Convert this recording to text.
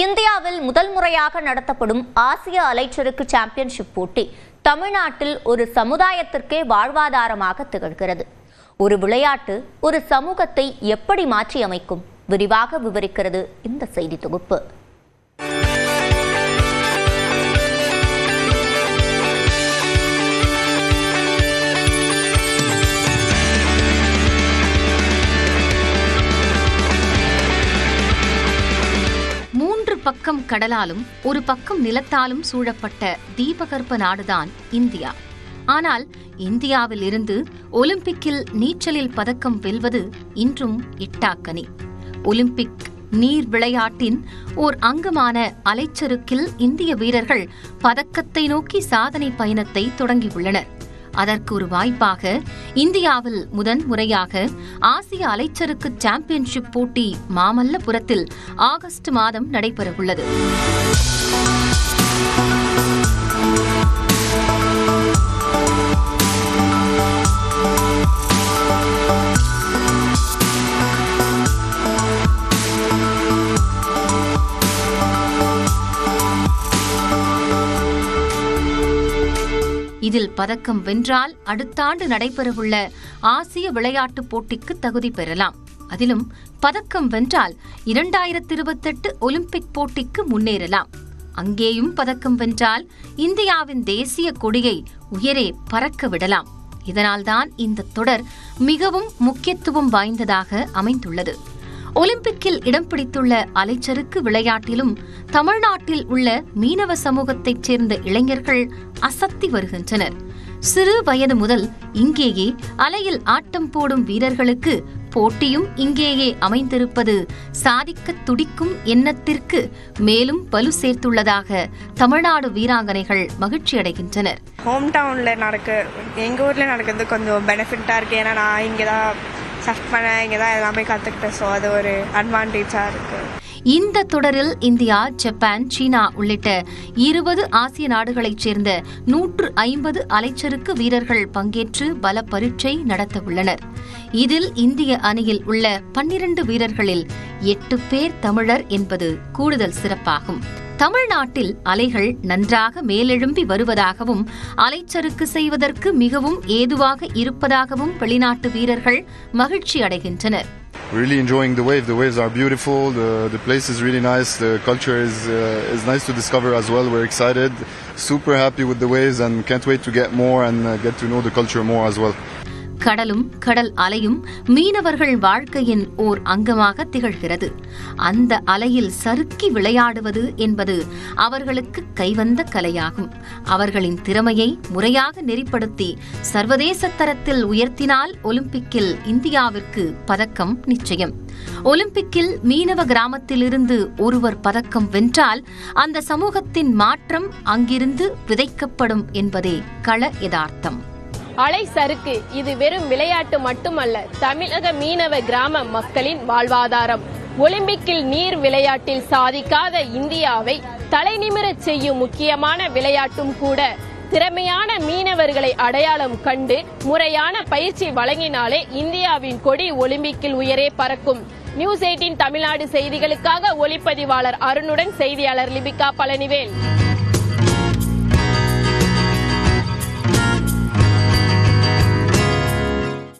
இந்தியாவில் முதல் முறையாக நடத்தப்படும் ஆசிய அலைச்சறுக்கு சாம்பியன்ஷிப் போட்டி தமிழ்நாட்டில் ஒரு சமுதாயத்திற்கே வாழ்வாதாரமாக திகழ்கிறது. ஒரு விளையாட்டு ஒரு சமூகத்தை எப்படி மாற்றியமைக்கும்? விரிவாக விவரிக்கிறது இந்த செய்தி தொகுப்பு. பக்கம் கடலாலும் ஒரு பக்கம் நிலத்தாலும் சூழப்பட்ட தீபகற்ப நாடுதான் இந்தியா. ஆனால் இந்தியாவில் இருந்து ஒலிம்பிக்கில் நீச்சலில் பதக்கம் வெல்வது இன்றும் இட்டாக்கனி ஒலிம்பிக் நீர் விளையாட்டின் ஓர் அங்கமான அலைச்சறுக்கில் இந்திய வீரர்கள் பதக்கத்தை நோக்கி சாதனை பயணத்தை தொடங்கியுள்ளனர். அதற்கு ஒரு வாய்ப்பாக இந்தியாவில் முதன் முறையாக ஆசிய அலைச்சறுக்கு சாம்பியன்ஷிப் போட்டி மாமல்லபுரத்தில் ஆகஸ்ட் மாதம் நடைபெறவுள்ளது. இதில் பதக்கம் வென்றால் அடுத்த ஆண்டு நடைபெறவுள்ள ஆசிய விளையாட்டுப் போட்டிக்கு தகுதி பெறலாம். அதிலும் பதக்கம் வென்றால் இரண்டாயிரத்தி இருபத்தெட்டு ஒலிம்பிக் போட்டிக்கு முன்னேறலாம். அங்கேயும் பதக்கம் வென்றால் இந்தியாவின் தேசிய கொடியை உயரே பறக்க விடலாம். இதனால்தான் இந்த தொடர் மிகவும் முக்கியத்துவம் வாய்ந்ததாக அமைந்துள்ளது. ஒலிம்பிக்கில் இடம் பிடித்துள்ள அலைச்சறுக்கு விளையாட்டிலும் தமிழ்நாட்டில் உள்ள மீனவ சமூகத்தைச் சேர்ந்த இளைஞர்கள் அசத்தி வருகின்றனர். சிறு வயது முதல் இங்கேயே அலையில் ஆட்டம் போடும் வீரர்களுக்கு போட்டியும் இங்கேயே அமைந்திருப்பது சாதிக்க துடிக்கும் எண்ணத்திற்கு மேலும் வலு சேர்த்துள்ளதாக தமிழ்நாடு வீராங்கனைகள் மகிழ்ச்சியடைகின்றனர் ஹோம் டவுன்ல நடக்க எங்க ஊர்ல நடக்கிறது கொஞ்சம் பெனிஃபிட்டா இருக்கு. ஏன்னா நான் இங்கதான் சர்ஃப் பண்ண இங்கே தான் எல்லாமே கற்றுக்கிட்டேன் ஸோ அது ஒரு அட்வான்டேஜாக இருக்குது இந்த தொடரில் இந்தியா ஜப்பான் சீனா உள்ளிட்ட இருபது ஆசிய நாடுகளைச் சேர்ந்த நூற்று ஐம்பது அலைச்சறுக்கு வீரர்கள் பங்கேற்று பல பரீட்சை நடத்த உள்ளனர். இதில் இந்திய அணியில் உள்ள பன்னிரண்டு வீரர்களில் எட்டு பேர் தமிழர் என்பது கூடுதல் சிறப்பாகும். தமிழ்நாட்டில் அலைகள் நன்றாக மேலெழும்பி வருவதாகவும் அலைச்சறுக்கு செய்வதற்கு மிகவும் ஏதுவாக இருப்பதாகவும் வெளிநாட்டு வீரர்கள் மகிழ்ச்சி அடைகின்றனர் really enjoying the wave. The waves are beautiful. The, the place is really nice. The culture is uh, is nice to discover as well. We're excited, super happy with the waves, and can't wait to get more and uh, get to know the culture more as well. கடலும் கடல் அலையும் மீனவர்கள் வாழ்க்கையின் ஓர் அங்கமாக திகழ்கிறது. அந்த அலையில் சறுக்கி விளையாடுவது என்பது அவர்களுக்கு கைவந்த கலையாகும். அவர்களின் திறமையை முறையாக நெறிப்படுத்தி சர்வதேச தரத்தில் உயர்த்தினால் ஒலிம்பிக்கில் இந்தியாவிற்கு பதக்கம் நிச்சயம். ஒலிம்பிக்கில் மீனவ கிராமத்திலிருந்து ஒருவர் பதக்கம் வென்றால் அந்த சமூகத்தின் மாற்றம் அங்கிருந்து விதைக்கப்படும் என்பதே கள யதார்த்தம். அலை சறுக்கு. இது வெறும் விளையாட்டு மட்டுமல்ல தமிழக மீனவ கிராம மக்களின் வாழ்வாதாரம். ஒலிம்பிக்கில் நீர் விளையாட்டில் சாதிக்காத இந்தியாவை தலைநிமிரச் செய்யும் முக்கியமான விளையாட்டும் கூட திறமையான மீனவர்களை அடையாளம் கண்டு முறையான பயிற்சி வழங்கினாலே இந்தியாவின் கொடி ஒலிம்பிக்கில் உயரே பறக்கும். நியூஸ் எயிட்டின் தமிழ்நாடு செய்திகளுக்காக ஒளிப்பதிவாளர் அருணுடன் செய்தியாளர் லிபிகா பழனிவேல்.